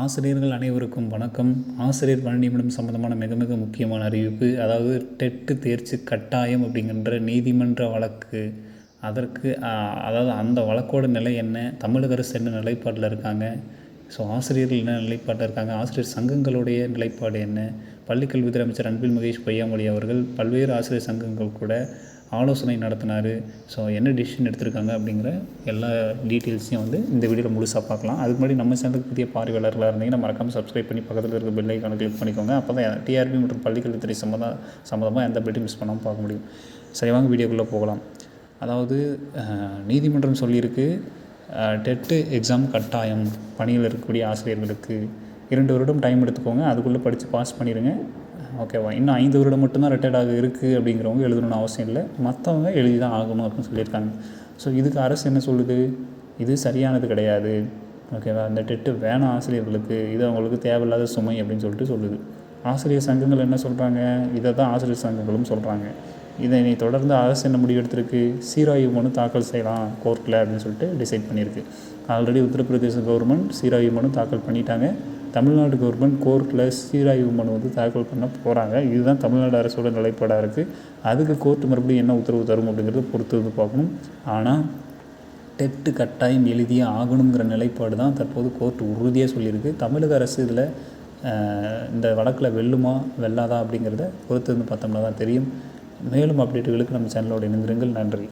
ஆசிரியர்கள் அனைவருக்கும் வணக்கம். ஆசிரியர் பணி நியமனம் சம்பந்தமான மிக மிக முக்கியமான அறிவிப்பு அதாவது டெட்டு தேர்ச்சி கட்டாயம் அப்படிங்கின்ற நீதிமன்ற வழக்கு. அதற்கு அதாவது அந்த வழக்கோட நிலை என்ன? தமிழக அரசு என்ன நிலைப்பாட்டில் இருக்காங்க? ஸோ ஆசிரியர்கள் என்ன நிலைப்பாட்டில் இருக்காங்க? ஆசிரியர் சங்கங்களுடைய நிலைப்பாடு என்ன? பள்ளிக்கல்வித்துறை அமைச்சர் அன்பில் மகேஷ் பொய்யாமொழி அவர்கள் பல்வேறு ஆசிரியர் சங்கங்கள் கூட ஆலோசனை நடத்தினார். ஸோ என்ன டிசிஷன் எடுத்திருக்காங்க அப்படிங்கிற எல்லா டீட்டெயில்ஸையும் வந்து இந்த வீடியோவில் முழுசாக பார்க்கலாம். அதுக்கு முன்னாடி நம்ம சேனலுக்கு புதிய பார்வையாளர்களாக இருந்தீங்கன்னா மறக்காமல் சப்ஸ்கிரைப் பண்ணி பக்கத்தில் இருக்க பெல் ஐக்கானை கிளிக் பண்ணிக்கோங்க. அப்போ தான் டிஆர்பி மற்றும் பள்ளிக்கல்வித்துறை சம்மந்தம் சம்மந்தமாக எந்த அப்டேட்டும் மிஸ் பண்ணாமல் பார்க்க முடியும். சரி வாங்க வீடியோக்குள்ளே போகலாம். அதாவது நீதிமன்றம் சொல்லியிருக்கு டெட்டு எக்ஸாம் கட்டாயம் பணியில் இருக்கக்கூடிய ஆசிரியர்களுக்கு இரண்டு வருடம் டைம் எடுத்துக்கோங்க. அதுக்குள்ளே படித்து பாஸ் பண்ணிடுங்க ஓகேவா இன்னும் ஐந்து வருடம் மட்டும்தான் ரிட்டையர்டாக இருக்குது அப்படிங்கிறவங்க எழுதணும்னு அவசியம் இல்லை. மற்றவங்க எழுதி தான் ஆகணும் அப்படின்னு சொல்லியிருக்காங்க. ஸோ இதுக்கு அரசு என்ன சொல்லுது? இது சரியானது கிடையாது. ஓகேவா இந்த டெட்டு வேணாம் ஆசிரியர்களுக்கு. இது அவங்களுக்கு தேவையில்லாத சுமை அப்படின்னு சொல்லிட்டு சொல்லுது. ஆசிரியர் சங்கங்கள் என்ன சொல்கிறாங்க இதை தான் ஆசிரியர் சங்கங்களும் சொல்கிறாங்க இதை நீ தொடர்ந்து அரசு என்ன முடிவு எடுத்திருக்கு? சீராய்வு மனு தாக்கல் செய்யலாம் கோர்ட்டில் அப்படின்னு சொல்லிட்டு டிசைட் பண்ணியிருக்கு. ஆல்ரெடி உத்தரப்பிரதேச கவர்மெண்ட் சீராய்வு மனு தாக்கல் பண்ணிட்டாங்க. தமிழ்நாடு கவர்மெண்ட் கோர்ட்டில் சீராய்வு மனு வந்து தாக்கல் பண்ண போகிறாங்க இதுதான் தமிழ்நாடு அரசோட நிலைப்பாடாக இருக்குது அதுக்கு கோர்ட் மறுபடியும் என்ன உத்தரவு தரும் அப்படிங்கிறத பொறுத்து வந்து பார்க்கணும். ஆனால் டெட்டு கட்டாயம் எழுதியே ஆகணுங்கிற நிலைப்பாடு தான் தற்போது கோர்ட்டு உறுதியாக சொல்லியிருக்கு. தமிழக அரசு இதில் இந்த வழக்கில் வெல்லுமா வெல்லாதா அப்படிங்கிறத பொறுத்து வந்து பார்த்தோம்னா தான் தெரியும். மேலும் அப்டேட்டுகளுக்கு நம்ம சேனலோட இணைந்திருங்கள். நன்றி.